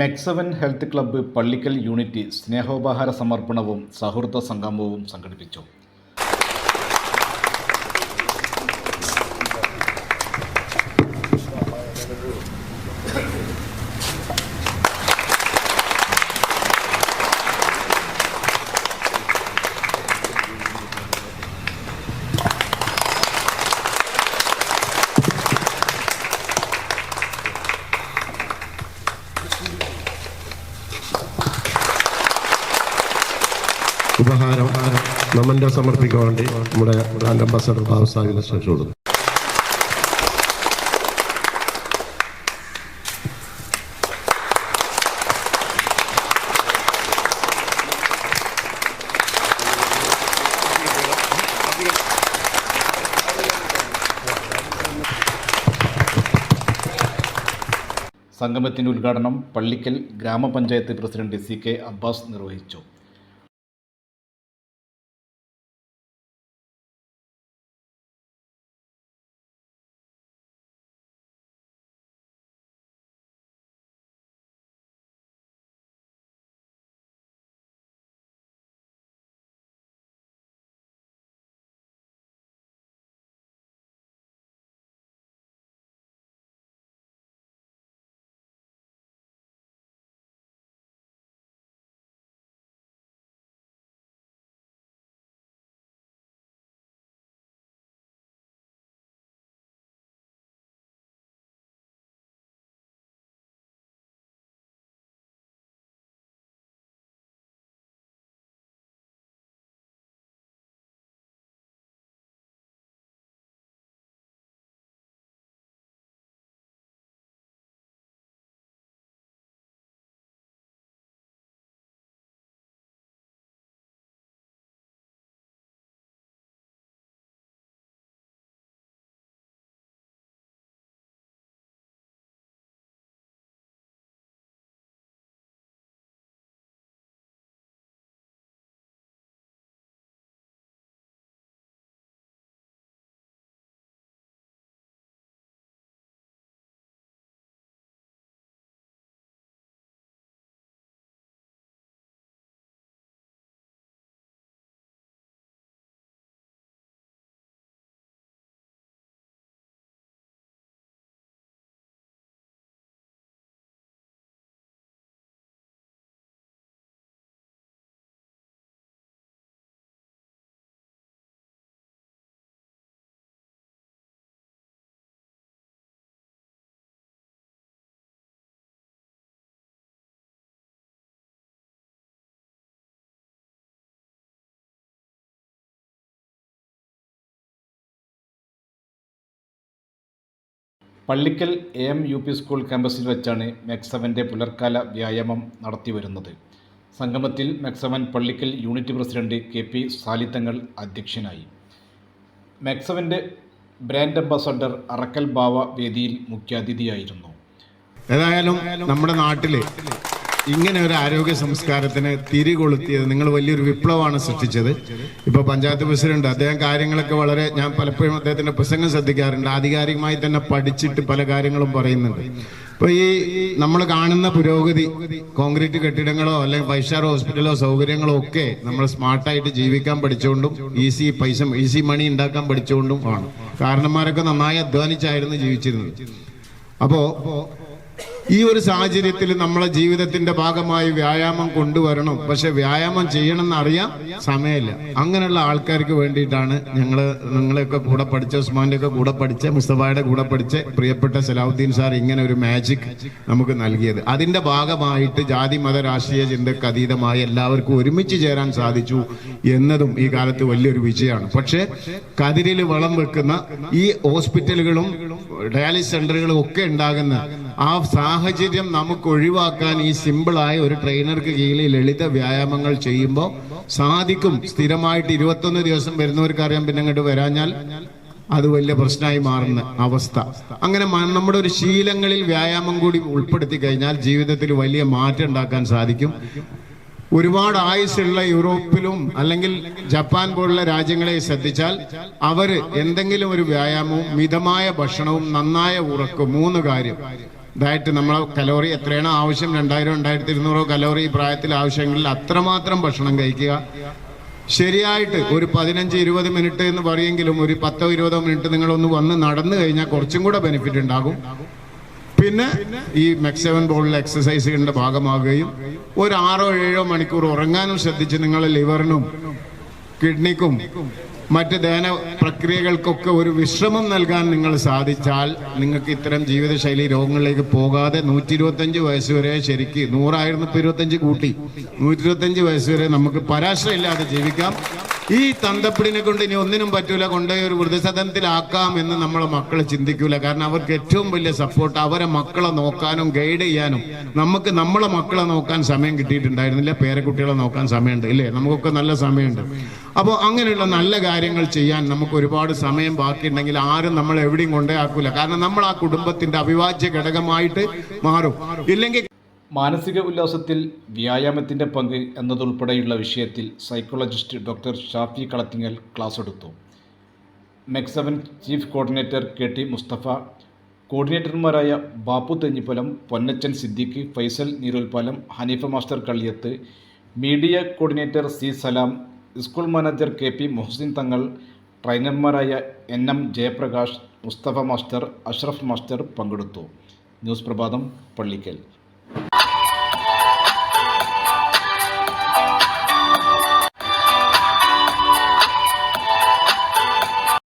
MEC seven health club Pallikkal unit സ്നേഹോപഹാര സമർപ്പണവും സൗഹൃദ സംഗമവും സംഘടിപ്പിച്ചു. ഉപഹാരം നമ്മന്റെ സമർപ്പിക്കാൻ വേണ്ടി നമ്മുടെ ബ്രാൻഡ് അംബാസഡർ ബാബു സാഹിബിനെ ക്ഷണിച്ചു സംഗമത്തിന്റെ ഉദ്ഘാടനം പള്ളിക്കൽ ഗ്രാമപഞ്ചായത്ത് പ്രസിഡന്റ് സി കെ അബ്ബാസ് നിർവഹിച്ചു. Pallikkal A M U P school ക്യാമ്പസിൽ വെച്ചാണ് മെക്സവന്റെ പുലർക്കാല വ്യായാമം നടത്തിവരുന്നത് സംഗമത്തിൽ MEC seven Pallikkal unit president K P Salithangal അധ്യക്ഷനായി. മെക്സവന്റെ ബ്രാൻഡ് അംബാസഡർ അറക്കൽ ബാവ വേദിയിൽ മുഖ്യാതിഥിയായിരുന്നു. ഏതായാലും നമ്മുടെ നാട്ടിൽ ഇങ്ങനെ ഒരു ആരോഗ്യ സംസ്കാരത്തിന് തിരികൊളുത്തിയത് നിങ്ങൾ വലിയൊരു വിപ്ലവമാണ് സൃഷ്ടിച്ചത്. ഇപ്പൊ പഞ്ചായത്ത് പ്രസിഡന്റ് അദ്ദേഹം കാര്യങ്ങളൊക്കെ വളരെ ഞാൻ പലപ്പോഴും അദ്ദേഹത്തിന്റെ പ്രസംഗം ശ്രദ്ധിക്കാറുണ്ട്. ആധികാരികമായി തന്നെ പഠിച്ചിട്ട് പല കാര്യങ്ങളും പറയുന്നുണ്ട്. ഇപ്പൊ ഈ നമ്മൾ കാണുന്ന പുരോഗതി കോൺക്രീറ്റ് കെട്ടിടങ്ങളോ അല്ലെങ്കിൽ ഫൈവ് സ്റ്റാർ ഹോസ്പിറ്റലോ സൗകര്യങ്ങളോ ഒക്കെ നമ്മൾ സ്മാർട്ടായിട്ട് ജീവിക്കാൻ പഠിച്ചുകൊണ്ടും ഈസി പൈസ ഈസി മണി ഉണ്ടാക്കാൻ പഠിച്ചുകൊണ്ടും ആണ്. കാരണന്മാരൊക്കെ നന്നായി അധ്വാനിച്ചായിരുന്നു ജീവിച്ചിരുന്നത്. അപ്പോ ഈ ഒരു സാഹചര്യത്തിൽ നമ്മളെ ജീവിതത്തിന്റെ ഭാഗമായി വ്യായാമം കൊണ്ടുവരണം. പക്ഷെ വ്യായാമം ചെയ്യണം എന്നറിയാം സമയമില്ല. അങ്ങനെയുള്ള ആൾക്കാർക്ക് വേണ്ടിയിട്ടാണ് ഞങ്ങൾ നിങ്ങളെയൊക്കെ കൂടെ പഠിച്ച ഉസ്മാന്റെ ഒക്കെ കൂടെ പഠിച്ച മുസ്തഫായുടെ കൂടെ പഠിച്ച പ്രിയപ്പെട്ട സലാഹുദ്ദീൻ സാർ ഇങ്ങനെ ഒരു മാജിക് നമുക്ക് നൽകിയത്. അതിന്റെ ഭാഗമായിട്ട് ജാതി മത രാഷ്ട്രീയ ചിന്തക്ക് അതീതമായി എല്ലാവർക്കും ഒരുമിച്ച് ചേരാൻ സാധിച്ചു എന്നതും ഈ കാലത്ത് വലിയൊരു വിജയമാണ്. പക്ഷേ കതിരിൽ വളം വെക്കുന്ന ഈ ഹോസ്പിറ്റലുകളും ഡയാലിസിസ് സെന്ററുകളും ഒക്കെ ഉണ്ടാകുന്ന ആ സാഹചര്യം നമുക്ക് ഒഴിവാക്കാൻ ഈ സിമ്പിളായ ഒരു ട്രെയിനർക്ക് കീഴിൽ ലളിത വ്യായാമങ്ങൾ ചെയ്യുമ്പോൾ സാധിക്കും. സ്ഥിരമായിട്ട് ഇരുപത്തൊന്ന് ദിവസം വരുന്നവർക്ക് അറിയാം പിന്നെ അങ്ങോട്ട് വരാഞ്ഞാൽ അത് വലിയ പ്രശ്നമായി മാറുന്ന അവസ്ഥ. അങ്ങനെ നമ്മുടെ ഒരു ശീലങ്ങളിൽ വ്യായാമം കൂടി ഉൾപ്പെടുത്തി കഴിഞ്ഞാൽ ജീവിതത്തിൽ വലിയ മാറ്റം ഉണ്ടാക്കാൻ സാധിക്കും. ഒരുപാട് ആയുസ്സുള്ള യൂറോപ്പിലും അല്ലെങ്കിൽ ജപ്പാൻ പോലുള്ള രാജ്യങ്ങളെ ശ്രദ്ധിച്ചാൽ അവർ എന്തെങ്കിലും ഒരു വ്യായാമവും മിതമായ ഭക്ഷണവും നന്നായ ഉറക്കും മൂന്ന് കാര്യം. ഡയറ്റ് നമ്മൾ കലോറി എത്രയാണോ ആവശ്യം? രണ്ടായിരം രണ്ടായിരത്തി ഇരുന്നൂറോ കലോറി പ്രായത്തിൽ ആവശ്യങ്ങളിൽ അത്രമാത്രം ഭക്ഷണം കഴിക്കുക. ശരിയായിട്ട് ഒരു പതിനഞ്ച് ഇരുപത് മിനിറ്റ് എന്ന് പറയുമെങ്കിലും ഒരു പത്തോ ഇരുപതോ മിനിറ്റ് നിങ്ങളൊന്ന് വന്ന് നടന്നു കഴിഞ്ഞാൽ കുറച്ചും കൂടെ ബെനിഫിറ്റ് ഉണ്ടാകും. പിന്നെ ഈ മെക്സെവൻ ബോളിലെ എക്സസൈസുകളുടെ ഭാഗമാകുകയും ഒരു ആറോ ഏഴോ മണിക്കൂർ ഉറങ്ങാനും ശ്രദ്ധിച്ച് നിങ്ങളെ ലിവറിനും കിഡ്നിക്കും മറ്റ് ദഹന പ്രക്രിയകൾക്കൊക്കെ ഒരു വിശ്രമം നൽകാൻ നിങ്ങൾ സാധിച്ചാൽ നിങ്ങൾക്ക് ഇത്തരം ജീവിതശൈലി രോഗങ്ങളിലേക്ക് പോകാതെ നൂറ്റി ഇരുപത്തഞ്ച് വയസ്സ് വരെ ശരിക്ക് നൂറായിരുന്നു ഇരുപത്തഞ്ച് കൂട്ടി. നൂറ്റി ഇരുപത്തഞ്ച് വയസ്സ് വരെ നമുക്ക് പരാശ്രയമില്ലാതെ ജീവിക്കാം. ഈ തന്തപ്പിടിനെ കൊണ്ട് ഇനി ഒന്നിനും പറ്റൂല കൊണ്ടുപോയി ഒരു വൃദ്ധസദനത്തിലാക്കാം എന്ന് നമ്മളെ മക്കൾ ചിന്തിക്കൂല. കാരണം അവർക്ക് ഏറ്റവും വലിയ സപ്പോർട്ട് അവരെ മക്കളെ നോക്കാനും ഗൈഡ് ചെയ്യാനും. നമുക്ക് നമ്മളെ മക്കളെ നോക്കാൻ സമയം കിട്ടിയിട്ടുണ്ടായിരുന്നില്ല പേരക്കുട്ടികളെ നോക്കാൻ സമയമുണ്ട് ഇല്ലേ? നമുക്കൊക്കെ നല്ല സമയമുണ്ട്. അപ്പോൾ അങ്ങനെയുള്ള നല്ല കാര്യങ്ങൾ ചെയ്യാൻ നമുക്ക് ഒരുപാട് സമയം ബാക്കിയുണ്ടെങ്കിൽ ആരും നമ്മൾ എവിടെയും കൊണ്ടേ ആക്കൂല. കാരണം നമ്മൾ ആ കുടുംബത്തിന്റെ അവിഭാജ്യ ഘടകമായിട്ട് മാറും. ഇല്ലെങ്കിൽ മാനസിക ഉല്ലാസത്തിൽ വ്യായാമത്തിന്റെ പങ്ക് എന്നതുൾപ്പെടെയുള്ള വിഷയത്തിൽ psychologist doctor Shafi Kalathingal class എടുത്തു. MEC seven chief coordinator K T Musthafa കോർഡിനേറ്റർമാരായ Bappu Thenhipalam Ponnachan Siddique Faisal Neerulpalam Haneefa master Kalliyath media coordinator C Salam school manager K P Muhasin Thangal ട്രെയിനർമാരായ N M Jayaprakash Musthafa master Ashraf master പങ്കെടുത്തു. News Prabhatham Pallikkal.